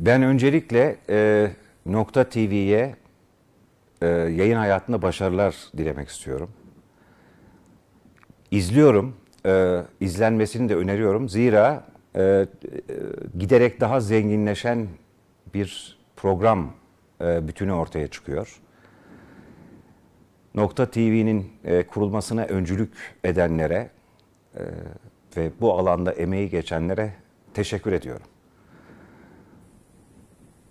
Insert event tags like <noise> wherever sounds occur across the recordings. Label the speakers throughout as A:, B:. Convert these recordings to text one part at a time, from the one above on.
A: Ben öncelikle e, Nokta TV'ye e, yayın hayatında başarılar dilemek istiyorum. İzliyorum, e, izlenmesini de öneriyorum. Zira e, e, giderek daha zenginleşen bir program e, bütünü ortaya çıkıyor. Nokta TV'nin e, kurulmasına öncülük edenlere e, ve bu alanda emeği geçenlere teşekkür ediyorum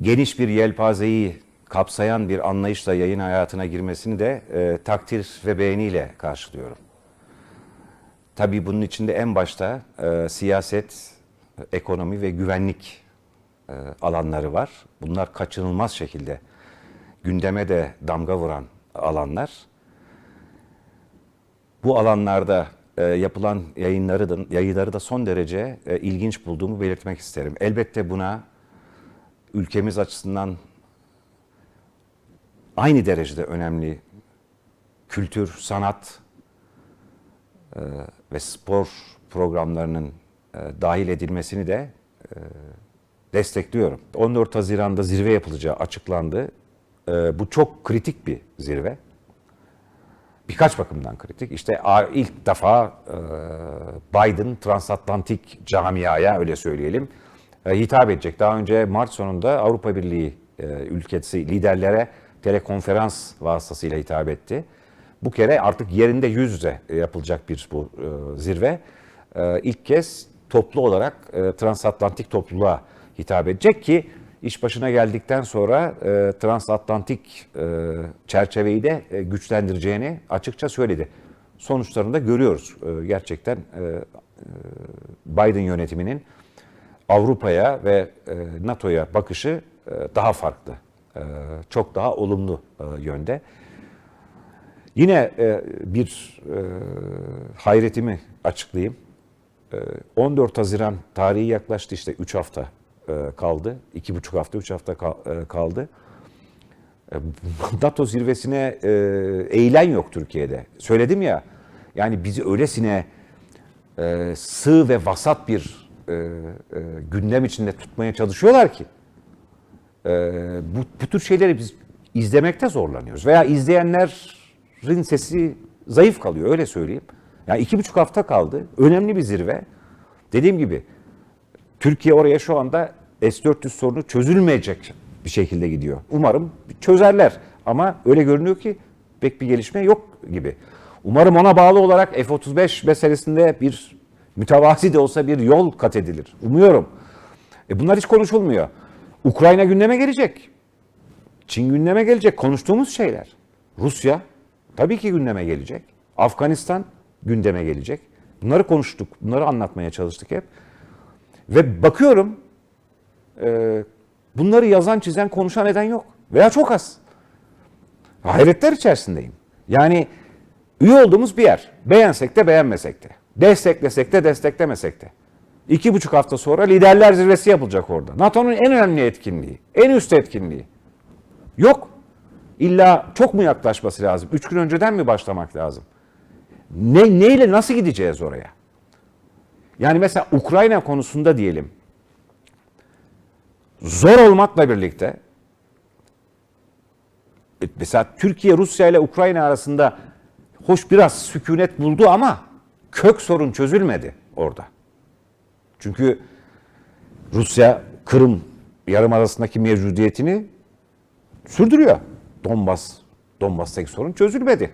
A: geniş bir yelpazeyi kapsayan bir anlayışla yayın hayatına girmesini de e, takdir ve beğeniyle karşılıyorum. Tabii bunun içinde en başta e, siyaset, ekonomi ve güvenlik e, alanları var. Bunlar kaçınılmaz şekilde gündeme de damga vuran alanlar. Bu alanlarda e, yapılan yayınları da, yayınları da son derece e, ilginç bulduğumu belirtmek isterim. Elbette buna ülkemiz açısından aynı derecede önemli kültür, sanat e, ve spor programlarının e, dahil edilmesini de e, destekliyorum. 14 Haziran'da zirve yapılacağı açıklandı. Bu çok kritik bir zirve. Birkaç bakımdan kritik. İşte ilk defa Biden transatlantik camiaya öyle söyleyelim hitap edecek. Daha önce Mart sonunda Avrupa Birliği e, ülkesi liderlere telekonferans vasıtasıyla hitap etti. Bu kere artık yerinde yüz yüze yapılacak bir bu e, zirve. E, ilk kez toplu olarak e, transatlantik topluluğa hitap edecek ki iş başına geldikten sonra e, transatlantik e, çerçeveyi de e, güçlendireceğini açıkça söyledi. Sonuçlarını da görüyoruz. E, gerçekten e, e, Biden yönetiminin Avrupa'ya ve e, NATO'ya bakışı e, daha farklı. E, Çok daha olumlu yönde. Yine bir hayretimi açıklayayım. E, 14 Haziran tarihi yaklaştı işte 3 hafta e, kaldı. 2,5 hafta 3 hafta kal- kaldı. <laughs> NATO zirvesine eğilen yok Türkiye'de. Söyledim ya yani bizi öylesine sığ ve vasat bir e, e, gündem içinde tutmaya çalışıyorlar ki e, bu, bu tür şeyleri biz izlemekte zorlanıyoruz. Veya izleyenlerin sesi zayıf kalıyor öyle söyleyeyim. Yani iki buçuk hafta kaldı. Önemli bir zirve. Dediğim gibi Türkiye oraya şu anda S-400 sorunu çözülmeyecek bir şekilde gidiyor. Umarım çözerler. Ama öyle görünüyor ki pek bir gelişme yok gibi. Umarım ona bağlı olarak F-35 meselesinde bir mütevazi de olsa bir yol kat edilir. Umuyorum. E bunlar hiç konuşulmuyor. Ukrayna gündeme gelecek. Çin gündeme gelecek. Konuştuğumuz şeyler. Rusya tabii ki gündeme gelecek. Afganistan gündeme gelecek. Bunları konuştuk. Bunları anlatmaya çalıştık hep. Ve bakıyorum e, bunları yazan, çizen, konuşan eden yok. Veya çok az. Hayretler içerisindeyim. Yani üye olduğumuz bir yer. Beğensek de beğenmesek de. Desteklesek de desteklemesek de. İki buçuk hafta sonra liderler zirvesi yapılacak orada. NATO'nun en önemli etkinliği, en üst etkinliği. Yok. İlla çok mu yaklaşması lazım? Üç gün önceden mi başlamak lazım? Ne, neyle nasıl gideceğiz oraya? Yani mesela Ukrayna konusunda diyelim. Zor olmakla birlikte e, mesela Türkiye Rusya ile Ukrayna arasında hoş biraz sükunet buldu ama kök sorun çözülmedi orada. Çünkü Rusya Kırım yarımadasındaki mevcudiyetini sürdürüyor. Donbas, Donbas'taki sorun çözülmedi.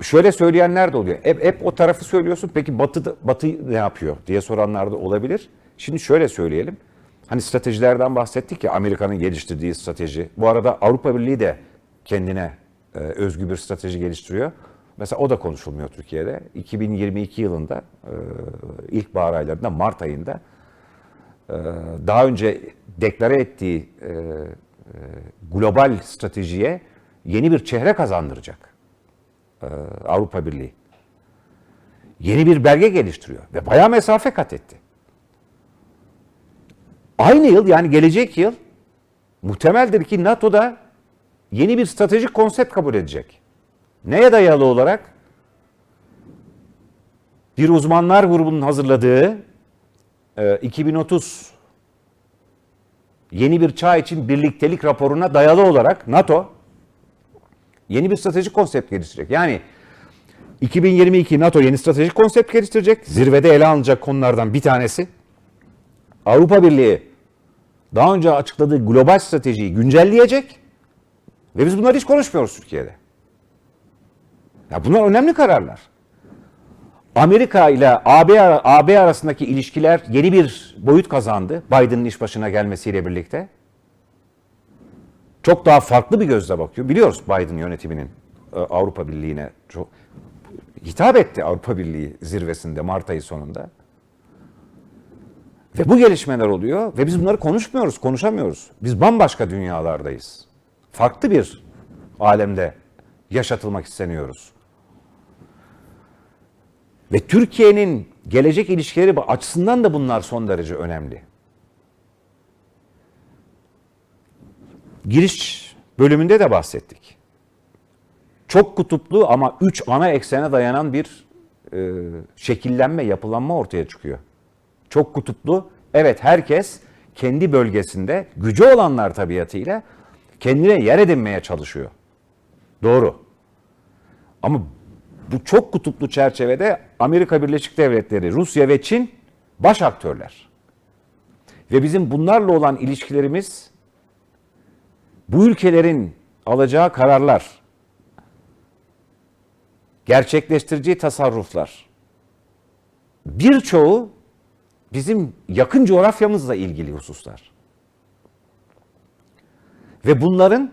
A: Şöyle söyleyenler de oluyor. Hep, hep o tarafı söylüyorsun. Peki Batı, Batı ne yapıyor diye soranlar da olabilir. Şimdi şöyle söyleyelim. Hani stratejilerden bahsettik ya Amerika'nın geliştirdiği strateji. Bu arada Avrupa Birliği de kendine e, özgü bir strateji geliştiriyor. Mesela o da konuşulmuyor Türkiye'de. 2022 yılında e, ilkbahar aylarında Mart ayında e, daha önce deklare ettiği e, global stratejiye yeni bir çehre kazandıracak. Avrupa Birliği. Yeni bir belge geliştiriyor ve bayağı mesafe kat etti. Aynı yıl yani gelecek yıl muhtemeldir ki NATO'da yeni bir stratejik konsept kabul edecek. Neye dayalı olarak? Bir uzmanlar grubunun hazırladığı e, 2030 yeni bir çağ için birliktelik raporuna dayalı olarak NATO yeni bir stratejik konsept geliştirecek. Yani 2022 NATO yeni stratejik konsept geliştirecek. Zirvede ele alınacak konulardan bir tanesi. Avrupa Birliği daha önce açıkladığı global stratejiyi güncelleyecek. Ve biz bunları hiç konuşmuyoruz Türkiye'de. Ya bunlar önemli kararlar. Amerika ile AB, AB arasındaki ilişkiler yeni bir boyut kazandı Biden'ın iş başına gelmesiyle birlikte. Çok daha farklı bir gözle bakıyor. Biliyoruz Biden yönetiminin e, Avrupa Birliği'ne çok hitap etti Avrupa Birliği zirvesinde Mart ayı sonunda. Ve bu gelişmeler oluyor ve biz bunları konuşmuyoruz, konuşamıyoruz. Biz bambaşka dünyalardayız. Farklı bir alemde yaşatılmak isteniyoruz. Ve Türkiye'nin gelecek ilişkileri açısından da bunlar son derece önemli. Giriş bölümünde de bahsettik. Çok kutuplu ama üç ana eksene dayanan bir e, şekillenme, yapılanma ortaya çıkıyor. Çok kutuplu, evet herkes kendi bölgesinde gücü olanlar tabiatıyla kendine yer edinmeye çalışıyor. Doğru. Ama bu çok kutuplu çerçevede Amerika Birleşik Devletleri, Rusya ve Çin baş aktörler. Ve bizim bunlarla olan ilişkilerimiz bu ülkelerin alacağı kararlar, gerçekleştireceği tasarruflar birçoğu bizim yakın coğrafyamızla ilgili hususlar. Ve bunların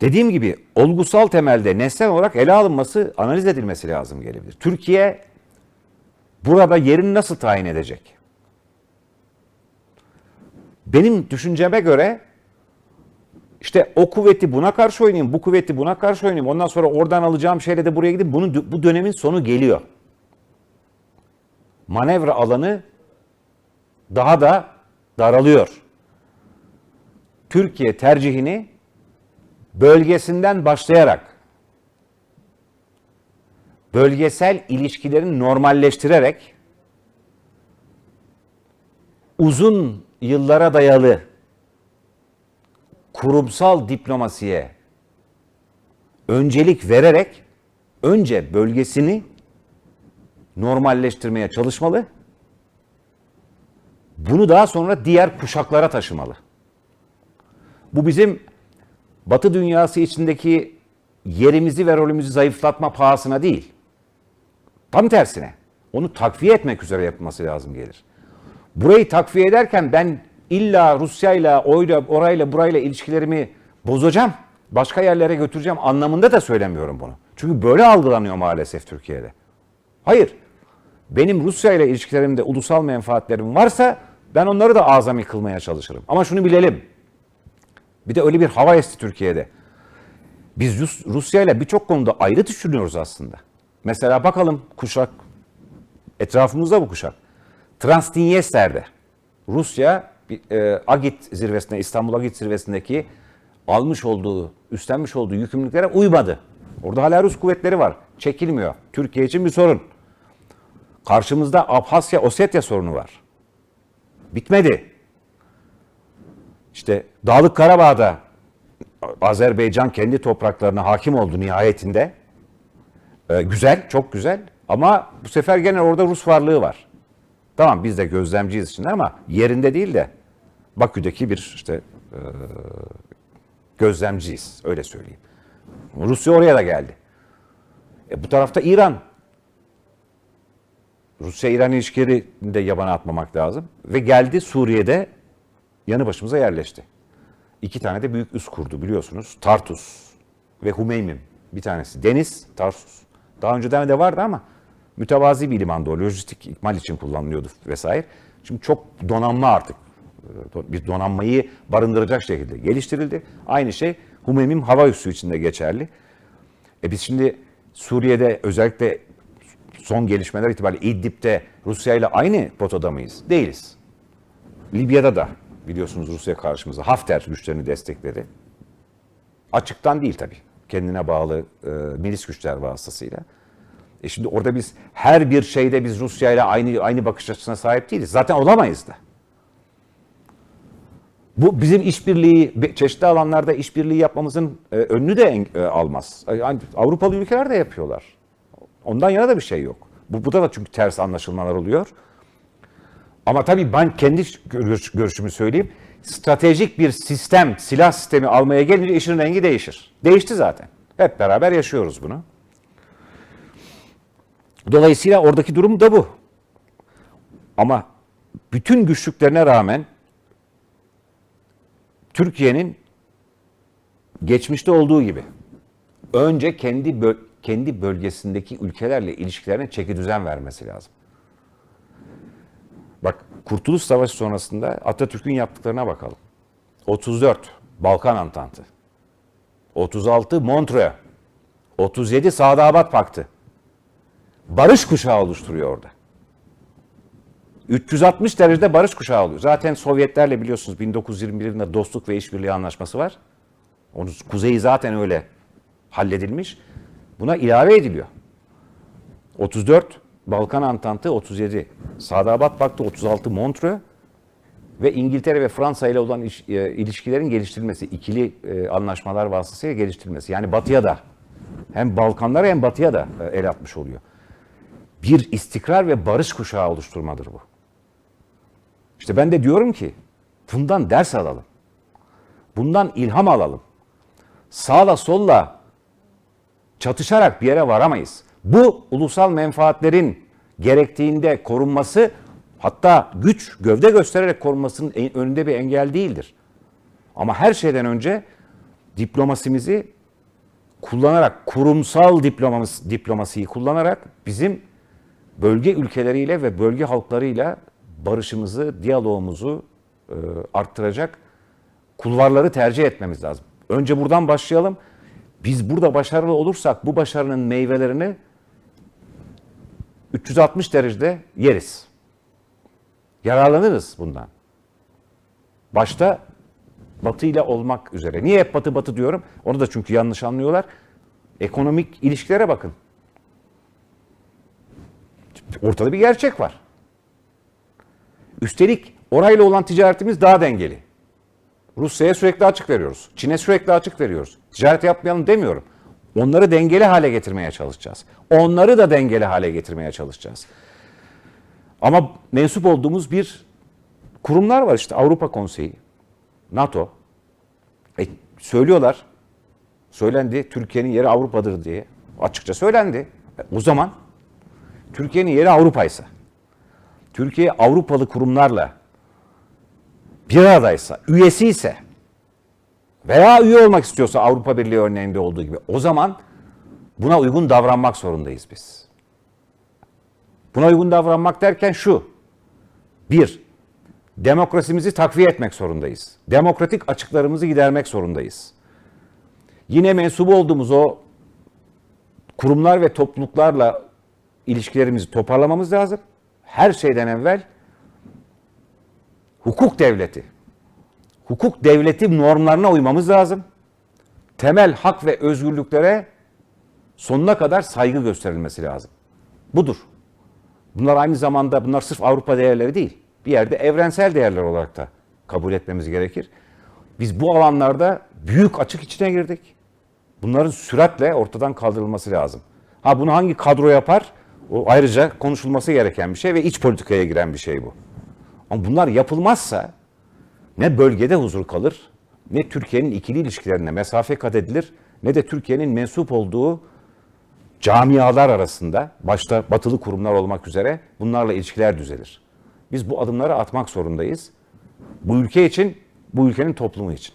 A: dediğim gibi olgusal temelde nesnel olarak ele alınması, analiz edilmesi lazım gelebilir. Türkiye burada yerini nasıl tayin edecek? Benim düşünceme göre işte o kuvveti buna karşı oynayayım, bu kuvveti buna karşı oynayayım. Ondan sonra oradan alacağım şeyle de buraya gidip bunun bu dönemin sonu geliyor. Manevra alanı daha da daralıyor. Türkiye tercihini bölgesinden başlayarak bölgesel ilişkilerini normalleştirerek uzun yıllara dayalı kurumsal diplomasiye öncelik vererek önce bölgesini normalleştirmeye çalışmalı. Bunu daha sonra diğer kuşaklara taşımalı. Bu bizim Batı dünyası içindeki yerimizi ve rolümüzü zayıflatma pahasına değil. Tam tersine. Onu takviye etmek üzere yapılması lazım gelir. Burayı takviye ederken ben illa Rusya'yla, oyla, orayla, burayla ilişkilerimi bozacağım. Başka yerlere götüreceğim anlamında da söylemiyorum bunu. Çünkü böyle algılanıyor maalesef Türkiye'de. Hayır. Benim Rusya ile ilişkilerimde ulusal menfaatlerim varsa ben onları da azami kılmaya çalışırım. Ama şunu bilelim. Bir de öyle bir hava esti Türkiye'de. Biz Rus, Rusya ile birçok konuda ayrı düşünüyoruz aslında. Mesela bakalım kuşak, etrafımızda bu kuşak. Transdinyester'de Rusya e, Agit zirvesinde, İstanbul Agit zirvesindeki almış olduğu, üstlenmiş olduğu yükümlülüklere uymadı. Orada hala Rus kuvvetleri var. Çekilmiyor. Türkiye için bir sorun. Karşımızda Abhasya, Ossetya sorunu var. Bitmedi. İşte Dağlık Karabağ'da Azerbaycan kendi topraklarına hakim oldu nihayetinde. Ee, güzel, çok güzel. Ama bu sefer gene orada Rus varlığı var. Tamam biz de gözlemciyiz şimdi ama yerinde değil de Bakü'deki bir işte e, gözlemciyiz öyle söyleyeyim. Rusya oraya da geldi. E, bu tarafta İran. Rusya-İran ilişkileri de yabana atmamak lazım. Ve geldi Suriye'de yanı başımıza yerleşti. İki tane de büyük üs kurdu biliyorsunuz. Tartus ve Humeymim bir tanesi. Deniz, Tarsus. Daha önceden de vardı ama mütevazi bir limanda o. Lojistik ikmal için kullanılıyordu vesaire. Şimdi çok donanma artık. Bir donanmayı barındıracak şekilde geliştirildi. Aynı şey Humeymim hava üssü için de geçerli. E biz şimdi Suriye'de özellikle son gelişmeler itibariyle İdlib'de Rusya ile aynı potada mıyız? Değiliz. Libya'da da biliyorsunuz Rusya karşımıza Hafter güçlerini destekledi. Açıktan değil tabii. Kendine bağlı e, milis güçler vasıtasıyla. E şimdi orada biz her bir şeyde biz Rusya ile aynı aynı bakış açısına sahip değiliz. Zaten olamayız da. Bu bizim işbirliği, çeşitli alanlarda işbirliği yapmamızın e, önünü de e, almaz. Yani Avrupalı ülkeler de yapıyorlar. Ondan yana da bir şey yok. Bu, bu da çünkü ters anlaşılmalar oluyor. Ama tabii ben kendi görüş- görüşümü söyleyeyim. Stratejik bir sistem, silah sistemi almaya gelince işin rengi değişir. Değişti zaten. Hep beraber yaşıyoruz bunu. Dolayısıyla oradaki durum da bu. Ama bütün güçlüklerine rağmen Türkiye'nin geçmişte olduğu gibi önce kendi böl- kendi bölgesindeki ülkelerle ilişkilerine çeki düzen vermesi lazım. Kurtuluş Savaşı sonrasında Atatürk'ün yaptıklarına bakalım. 34 Balkan Antantı. 36 Montreux. 37 Sadabat Paktı. Barış kuşağı oluşturuyor orada. 360 derecede barış kuşağı oluyor. Zaten Sovyetlerle biliyorsunuz 1921 yılında dostluk ve işbirliği anlaşması var. Onun kuzeyi zaten öyle halledilmiş. Buna ilave ediliyor. 34 Balkan Antantı, 37 Sadabat Paktı, 36 Montreux ve İngiltere ve Fransa ile olan iş- e, ilişkilerin geliştirilmesi, ikili e, anlaşmalar vasıtasıyla geliştirilmesi. Yani batıya da hem Balkanlara hem batıya da e, el atmış oluyor. Bir istikrar ve barış kuşağı oluşturmadır bu. İşte ben de diyorum ki bundan ders alalım. Bundan ilham alalım. Sağla solla çatışarak bir yere varamayız. Bu ulusal menfaatlerin gerektiğinde korunması hatta güç gövde göstererek korunmasının önünde bir engel değildir. Ama her şeyden önce diplomasimizi kullanarak kurumsal diplomamız, diplomasiyi kullanarak bizim bölge ülkeleriyle ve bölge halklarıyla barışımızı, diyalogumuzu e, arttıracak kulvarları tercih etmemiz lazım. Önce buradan başlayalım. Biz burada başarılı olursak bu başarının meyvelerini 360 derecede yeriz. Yararlanırız bundan. Başta Batı ile olmak üzere. Niye hep Batı Batı diyorum? Onu da çünkü yanlış anlıyorlar. Ekonomik ilişkilere bakın. Ortada bir gerçek var. Üstelik orayla olan ticaretimiz daha dengeli. Rusya'ya sürekli açık veriyoruz. Çin'e sürekli açık veriyoruz. Ticaret yapmayalım demiyorum. Onları dengeli hale getirmeye çalışacağız. Onları da dengeli hale getirmeye çalışacağız. Ama mensup olduğumuz bir kurumlar var işte Avrupa Konseyi, NATO. E, söylüyorlar, söylendi Türkiye'nin yeri Avrupa'dır diye. Açıkça söylendi. E, o zaman Türkiye'nin yeri Avrupa'ysa, Türkiye Avrupalı kurumlarla bir aradaysa, üyesi ise veya üye olmak istiyorsa Avrupa Birliği örneğinde olduğu gibi o zaman buna uygun davranmak zorundayız biz. Buna uygun davranmak derken şu. Bir, demokrasimizi takviye etmek zorundayız. Demokratik açıklarımızı gidermek zorundayız. Yine mensubu olduğumuz o kurumlar ve topluluklarla ilişkilerimizi toparlamamız lazım. Her şeyden evvel hukuk devleti, hukuk devleti normlarına uymamız lazım. Temel hak ve özgürlüklere sonuna kadar saygı gösterilmesi lazım. Budur. Bunlar aynı zamanda bunlar sırf Avrupa değerleri değil. Bir yerde evrensel değerler olarak da kabul etmemiz gerekir. Biz bu alanlarda büyük açık içine girdik. Bunların süratle ortadan kaldırılması lazım. Ha bunu hangi kadro yapar? O ayrıca konuşulması gereken bir şey ve iç politikaya giren bir şey bu. Ama bunlar yapılmazsa ne bölgede huzur kalır, ne Türkiye'nin ikili ilişkilerine mesafe kat edilir, ne de Türkiye'nin mensup olduğu camialar arasında, başta batılı kurumlar olmak üzere bunlarla ilişkiler düzelir. Biz bu adımları atmak zorundayız. Bu ülke için, bu ülkenin toplumu için.